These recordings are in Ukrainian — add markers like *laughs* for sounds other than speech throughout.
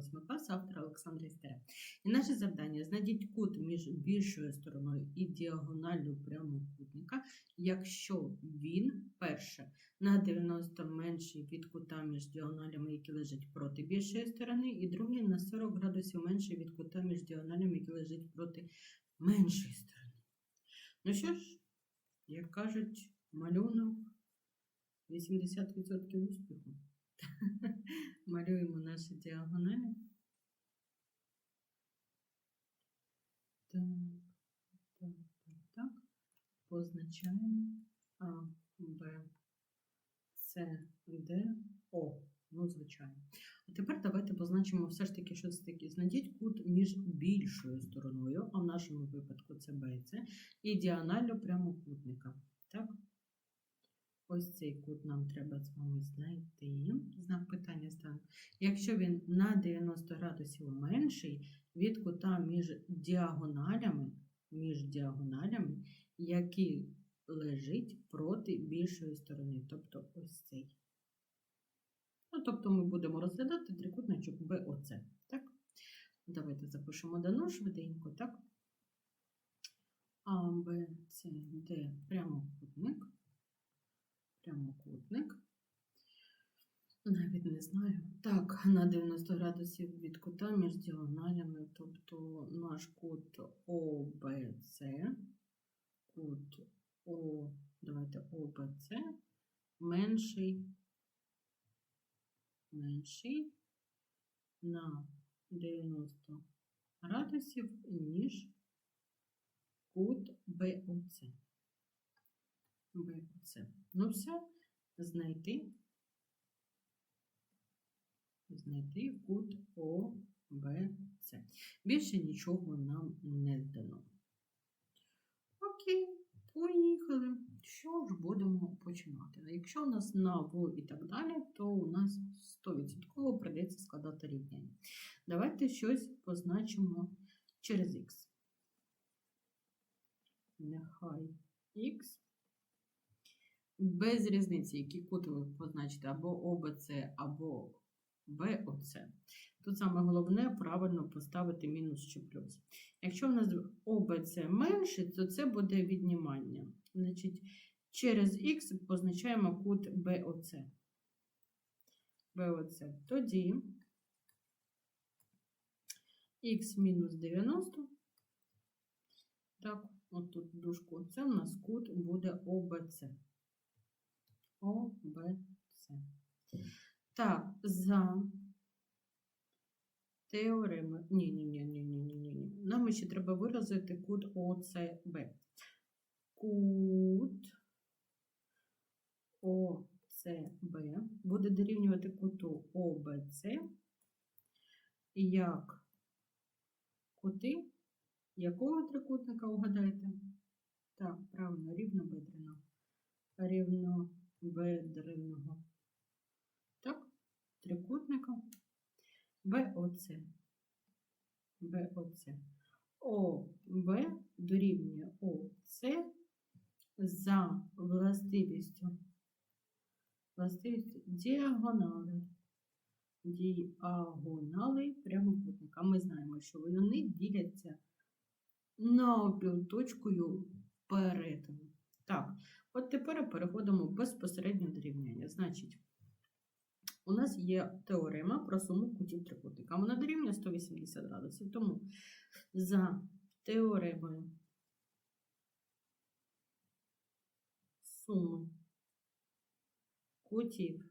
8 клас, автор Олександр Істера. І наше завдання знайдіть кут між більшою стороною і діагоналлю прямокутника, якщо він, перше, на 90 менший від кута між діагоналями, які лежать проти більшої сторони, і другий на 40 градусів менший від кута між діагоналями, які лежать проти меншої сторони. Ну що ж, як кажуть, малюнок 80% успіху. *laughs* Малюємо наші діагоналі. Так, так, так, так. Позначаємо А, Б, С, Д, О. Ну, звичайно. А тепер давайте позначимо все ж таки, що це таке. Знайдіть кут між більшою стороною, а в нашому випадку це Б і С, і діагоналлю прямокутника. Так? Ось цей кут нам треба з вами знайти. Знак питання ставимо. Якщо він на 90 градусів менший від кута між діагоналями, між діагоналями, які лежить проти більшої сторони, тобто ось цей. Ну, тобто ми будемо розглядати трикутничок БОЦ. Так? Давайте запишемо дано швиденько, так? А, Б, С, Д, прямокутник прямокутник. Навіть не знаю. Так, на 90 градусів від кута між діагоналями, тобто наш кут ОБЦ, кут О, давайте ОБЦ менший, менший на 90 градусів, ніж кут БОЦ. БЦ. Ну все, знайти, знайти кут ОБЦ. Більше нічого нам не дано. Окей, поїхали. Що ж будемо починати? Якщо у нас на В і так далі, то у нас 100% прийдеться складати рівняння. Давайте щось позначимо через Х. Нехай Х без різниці, які кути ви позначите, або ОБЦ, або БОЦ. Тут саме головне правильно поставити мінус чи плюс. Якщо в нас ОБЦ менше, то це буде віднімання. Значить, через Х позначаємо кут БОЦ. БОЦ. Тоді Х мінус 90. Так, от тут дужку. Це у нас кут буде ОБЦ. ОБЦ. Так, за теореми. Ні, ні, ні, ні, ні, ні, ні. Нам ще треба виразити кут ОЦБ. Кут ОЦБ буде дорівнювати куту ОБЦ як кути якого трикутника угадайте? Так, правильно, рівнобедреного. Рівно бедреного. Так, трикутника БОЦ. БОЦ. ОБ дорівнює ОЦ за властивістю. Властивістю діагонали. Діагонали прямокутника. Ми знаємо, що вони діляться навпіл точкою перетину. Так, от тепер переходимо безпосередньо до рівняння. Значить, у нас є теорема про суму кутів трикутника. Вона дорівнює 180 градусів. Тому за теоремою суми кутів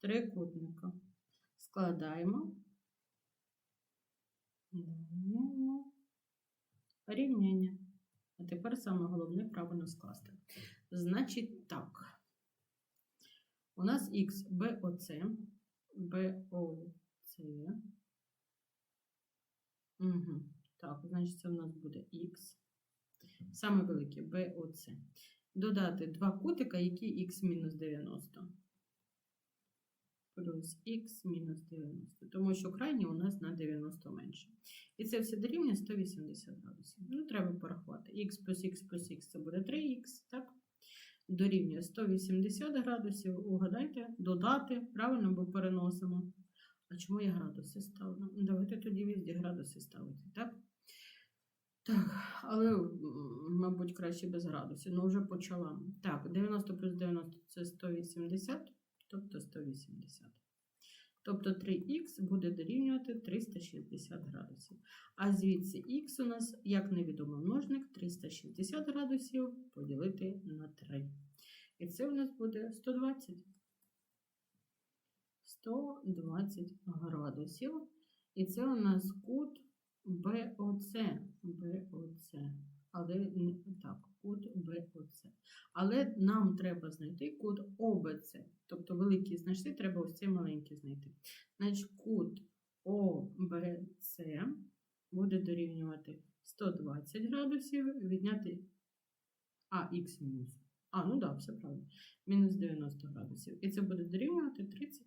трикутника складаємо рівняння. А тепер саме головне правильно скласти. Значить, так. У нас х БОЦ, БОЦ. Угу. Так, значить, це у нас буде х. Саме велике БОЦ. Додати два кутика, які х мінус 90. Плюс х мінус 90. Тому що крайній у нас на 90 менше. І це все дорівнює 180 градусів. Ну, треба порахувати. х плюс х плюс х це буде 3х, так? Дорівнює 180 градусів. Угадайте, додати, правильно, бо переносимо. А чому я градуси ставлю? Ну, Давайте тоді везде градуси ставити, так? Так, але, мабуть, краще без градусів. Ну, вже почала. Так, 90 плюс 90 це 180, тобто 180. Тобто 3х буде дорівнювати 360 градусів. А звідси х у нас, як невідомий множник, 360 градусів поділити на 3. І це у нас буде 120. 120 градусів. І це у нас кут БОЦ. БОЦ. Але не так, кут БОЦ. Але нам треба знайти кут ОБЦ. Тобто великий знайшли, треба ось цей маленький знайти. Значить, кут ОБЦ буде дорівнювати 120 градусів, відняти АХ мінус. А, ну так, да, все правильно. Мінус 90 градусів. І це буде дорівнювати 30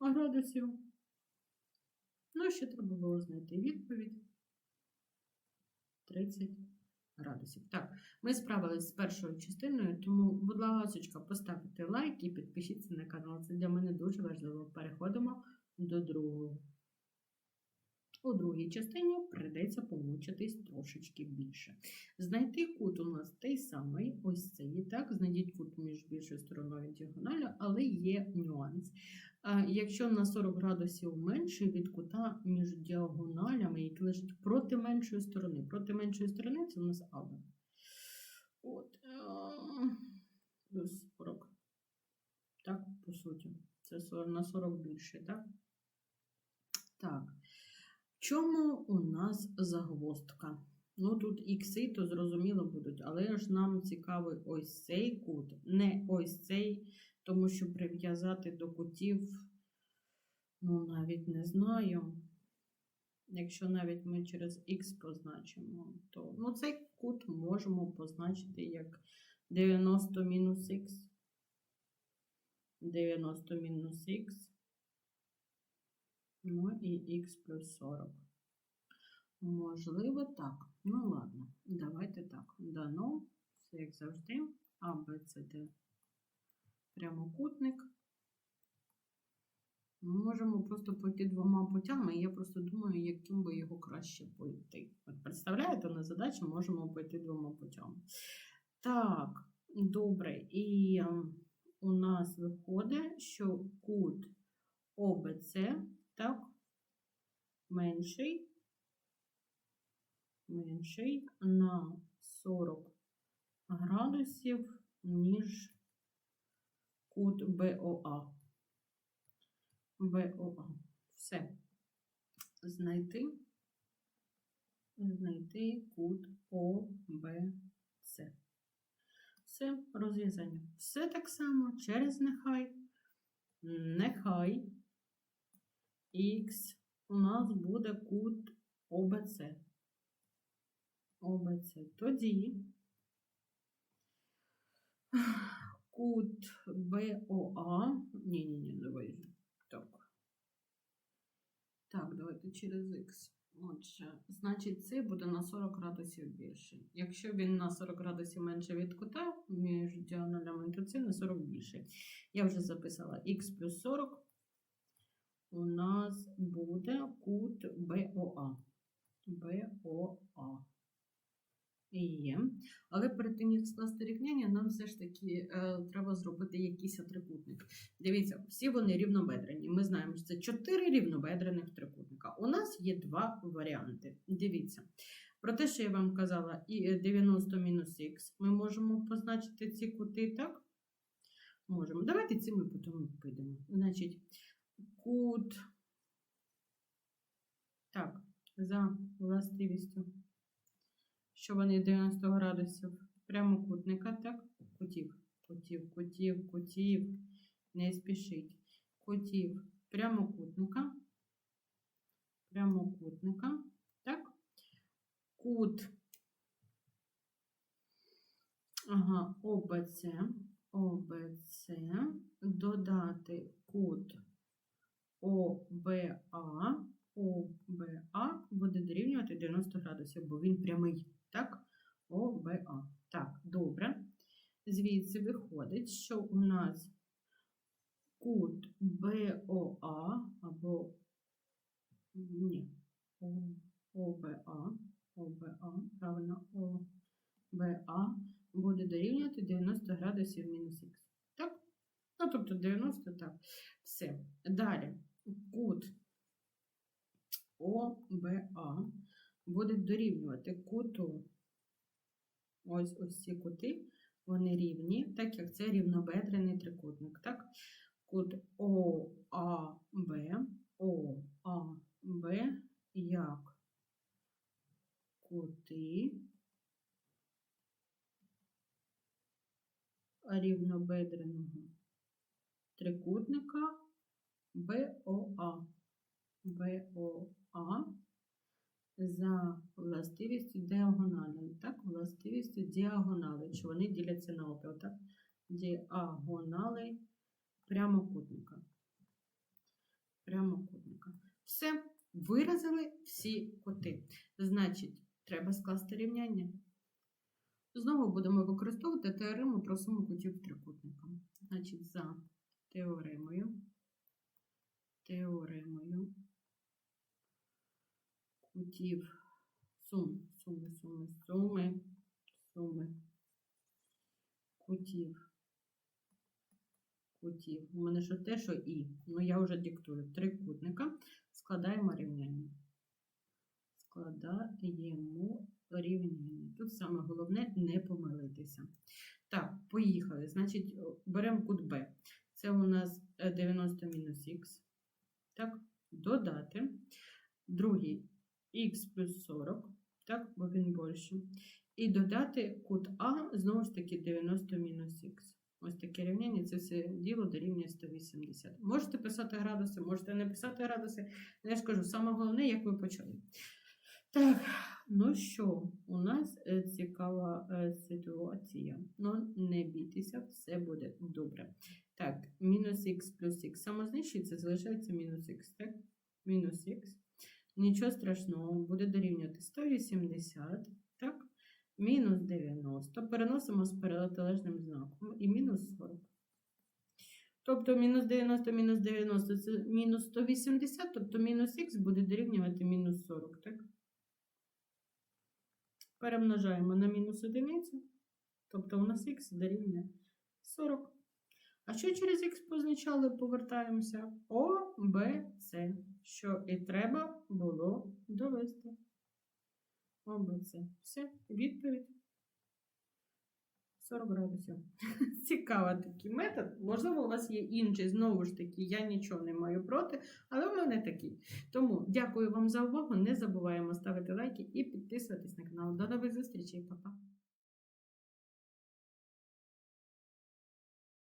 градусів. Ну, ще треба було знайти відповідь. 30 градусів. Так, ми справились з першою частиною, тому, будь ласка, поставте лайк і підпишіться на канал. Це для мене дуже важливо. Переходимо до другого. У другій частині прийдеться помучитись трошечки більше. Знайти кут у нас той самий, ось цей. Так, знайдіть кут між більшою стороною діагоналя, але є нюанс. А Якщо на 40 градусів менше від кута між діагоналями, які лежать проти меншої сторони. Проти меншої сторони це у нас АБ. От. е, Плюс 40. Так, по суті. Це на 40 більше, так? Так. Чому у нас загвоздка? Ну, тут ікси, то зрозуміло будуть, але ж нам цікавий ось цей кут, не ось цей, тому що прив'язати до кутів, ну, навіть не знаю. Якщо навіть ми через х позначимо, то ну, цей кут можемо позначити як 90 мінус х. 90 мінус х. Ну і х плюс 40. Можливо, так. Ну, ладно, давайте так. Дано, все як завжди. А, Б, С, Д. Прямокутник. Ми можемо просто пойти двома путями, і я просто думаю, яким би його краще пойти. От представляєте, на задачу можемо пойти двома путями. Так, добре. І ем, у нас виходить, що кут ОБЦ так, менший, менший на 40 градусів, ніж кут БОА. БОА. Все. Знайти, знайти кут ОБЦ. Все, розв'язання. Все так само через нехай. Нехай Х у нас буде кут ОБЦ. ОБЦ. Тоді кут БОА. Ні-ні-ні, давай. Так. Так, давайте через Х. Отже, значить, це буде на 40 градусів більше. Якщо він на 40 градусів менше від кута між діагоналями, то це на 40 більше. Я вже записала х плюс 40 у нас буде кут БОА. БОА. Є. Але перед тим, як скласти рівняння, нам все ж таки е, треба зробити якийсь трикутник. Дивіться, всі вони рівнобедрені. Ми знаємо, що це 4 рівнобедрених трикутника. У нас є два варіанти. Дивіться. Про те, що я вам казала, і 90 мінус х, ми можемо позначити ці кути, так? Можемо. Давайте ці ми потім підемо. Значить, кут. Так, за властивістю, що вони 90 градусів прямокутника, так? Кутів, кутів, кутів, кутів. Не спішіть. Кутів прямокутника. Прямокутника. Так? Кут. Ага, ОБЦ. ОБЦ. Додати кут ОБА, ОБА буде дорівнювати 90 градусів, бо він прямий. Так? ОБА. Так, добре. Звідси виходить, що у нас кут БОА або ні, ОБА, ОБА, правильно, ОБА буде дорівнювати 90 градусів мінус х. Так? Ну, тобто 90, так. Все. Далі. Кут ОБА буде дорівнювати куту. Ось ось ці кути, вони рівні, так як це рівнобедрений трикутник. Так? Кут ОАБ, ОАБ як кути рівнобедреного трикутника БОА. БОА за властивістю діагоналі. Так, властивістю діагонали, що вони діляться на опіл, так? Діагонали прямокутника. Прямокутника. Все, виразили всі кути. Значить, треба скласти рівняння. Знову будемо використовувати теорему про суму кутів трикутника. Значить, за теоремою, теоремою кутів сум, суми, суми, суми, суми кутів. Кутів. У мене що те, що і. Ну, я вже диктую. Трикутника. Складаємо рівняння. Складаємо рівняння. Тут саме головне не помилитися. Так, поїхали. Значить, беремо кут Б. Це у нас е, 90 мінус х. Так, додати. Другий х плюс 40, так, бо він більше. І додати кут А, знову ж таки, 90 мінус х. Ось таке рівняння, це все діло дорівнює 180. Можете писати градуси, можете не писати градуси. Я ж кажу, саме головне, як ви почали. Так, ну що, у нас е, цікава е, ситуація. Ну, не бійтеся, все буде добре. Так, мінус х плюс х самознищується, залишається мінус х, так? Мінус х. Нічого страшного, буде дорівнювати 180, так? Мінус 90. Переносимо з протилежним знаком і мінус 40. Тобто мінус 90, мінус 90 це мінус 180, тобто мінус х буде дорівнювати мінус 40, так? Перемножаємо на мінус одиницю, тобто у нас х дорівнює 40. А що через х позначали, повертаємося? О, Б, С. Що і треба було довести. О, Б, С. Все, відповідь. 40 градусів. *laughs* Цікавий такий метод. Можливо, у вас є інший, знову ж таки, я нічого не маю проти, але у мене такий. Тому дякую вам за увагу. Не забуваємо ставити лайки і підписуватись на канал. До нових зустрічей, Па-па!